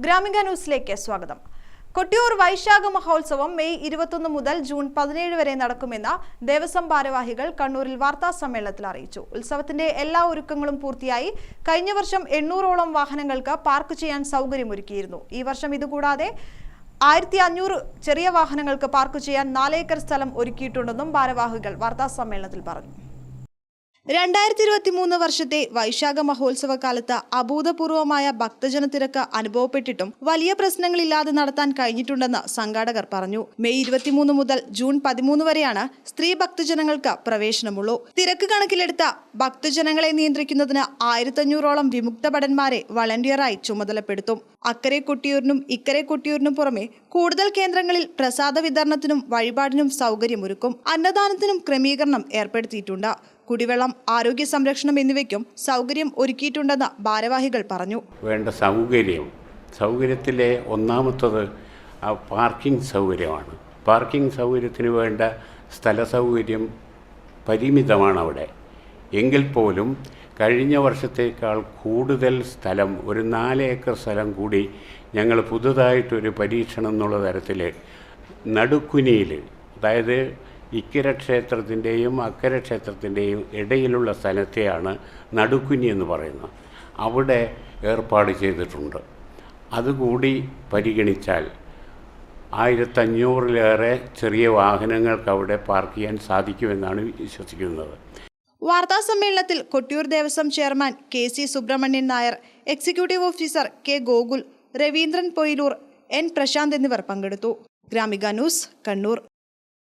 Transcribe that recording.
ഗ്രാമിക ന്യൂസിലേക്ക് സ്വാഗതം. കൊട്ടിയൂർ വൈശാഖ മഹോത്സവം മെയ് ഇരുപത്തൊന്ന് മുതൽ ജൂൺ പതിനേഴ് വരെ നടക്കുമെന്ന് ദേവസ്വം ഭാരവാഹികൾ കണ്ണൂരിൽ വാർത്താ സമ്മേളനത്തിൽ അറിയിച്ചു. ഉത്സവത്തിന്റെ എല്ലാ ഒരുക്കങ്ങളും പൂർത്തിയായി കഴിഞ്ഞ വർഷം എണ്ണൂറോളം വാഹനങ്ങൾക്ക് പാർക്ക് ചെയ്യാൻ സൗകര്യമൊരുക്കിയിരുന്നു. ഈ വർഷം ഇതുകൂടാതെ ആയിരത്തി അഞ്ഞൂറ് ചെറിയ വാഹനങ്ങൾക്ക് പാർക്ക് ചെയ്യാൻ നാലേക്കർ സ്ഥലം ഒരുക്കിയിട്ടുണ്ടെന്നും ഭാരവാഹികൾ വാർത്താ സമ്മേളനത്തിൽ പറഞ്ഞു. രണ്ടായിരത്തി ഇരുപത്തി മൂന്ന് വർഷത്തെ വൈശാഖ മഹോത്സവ കാലത്ത് അഭൂതപൂർവമായ ഭക്തജന തിരക്ക് അനുഭവപ്പെട്ടിട്ടും വലിയ പ്രശ്നങ്ങളില്ലാതെ നടത്താൻ കഴിഞ്ഞിട്ടുണ്ടെന്ന് സംഘാടകർ പറഞ്ഞു. മെയ് ഇരുപത്തിമൂന്ന് മുതൽ ജൂൺ പതിമൂന്ന് വരെയാണ് സ്ത്രീ ഭക്തജനങ്ങൾക്ക് പ്രവേശനമുള്ളൂ. തിരക്ക് കണക്കിലെടുത്ത ഭക്തജനങ്ങളെ നിയന്ത്രിക്കുന്നതിന് ആയിരത്തഞ്ഞൂറോളം വിമുക്ത ഭടന്മാരെ വളണ്ടിയറായി ചുമതലപ്പെടുത്തും. അക്കരെ കൊട്ടിയൂരിനും ഇക്കരെ കൊട്ടിയൂരിനും പുറമെ കൂടുതൽ കേന്ദ്രങ്ങളിൽ പ്രസാദ വിതരണത്തിനും വഴിപാടിനും സൗകര്യമൊരുക്കും. അന്നദാനത്തിനും ക്രമീകരണം ഏർപ്പെടുത്തിയിട്ടുണ്ട്. കുടിവെള്ളം ആരോഗ്യ സംരക്ഷണം എന്നിവയ്ക്കും സൗകര്യം ഒരുക്കിയിട്ടുണ്ടെന്ന് ഭാരവാഹികൾ പറഞ്ഞു. വേണ്ട സൗകര്യം. സൗകര്യത്തിലെ ഒന്നാമത്തത് പാർക്കിംഗ് സൗകര്യമാണ്. പാർക്കിംഗ് സൗകര്യത്തിന് വേണ്ട സ്ഥല സൗകര്യം പരിമിതമാണ് അവിടെ എങ്കിൽ പോലും കഴിഞ്ഞ വർഷത്തേക്കാൾ കൂടുതൽ സ്ഥലം ഒരു നാല് ഏക്കർ സ്ഥലം കൂടി ഞങ്ങൾ പുതുതായിട്ടൊരു പരീക്ഷണം എന്നുള്ള തരത്തിൽ നടുക്കുനിയിൽ അതായത് ഇക്കര ക്ഷേത്രത്തിന്റെയും അക്കര ക്ഷേത്രത്തിന്റെയും ഇടയിലുള്ള സ്ഥലത്തെയാണ് നടുക്കുനി എന്ന് പറയുന്നത്. അവിടെ ഏർപ്പാട് ചെയ്തിട്ടുണ്ട്. അതുകൂടി പരിഗണിച്ചാൽ ആയിരത്തഞ്ഞൂറിലേറെ ചെറിയ വാഹനങ്ങൾക്ക് അവിടെ പാർക്ക് ചെയ്യാൻ സാധിക്കുമെന്നാണ് വിശ്വസിക്കുന്നത്. വാർത്താ സമ്മേളനത്തിൽ Kottiyoor Devaswom chairman K C Subramanian Nair executive officer K Gokul Raveendran Poyiloor N Prashanth എന്നിവർ പങ്കെടുത്തു. ഗ്രാമിക ന്യൂസ് കണ്ണൂർ.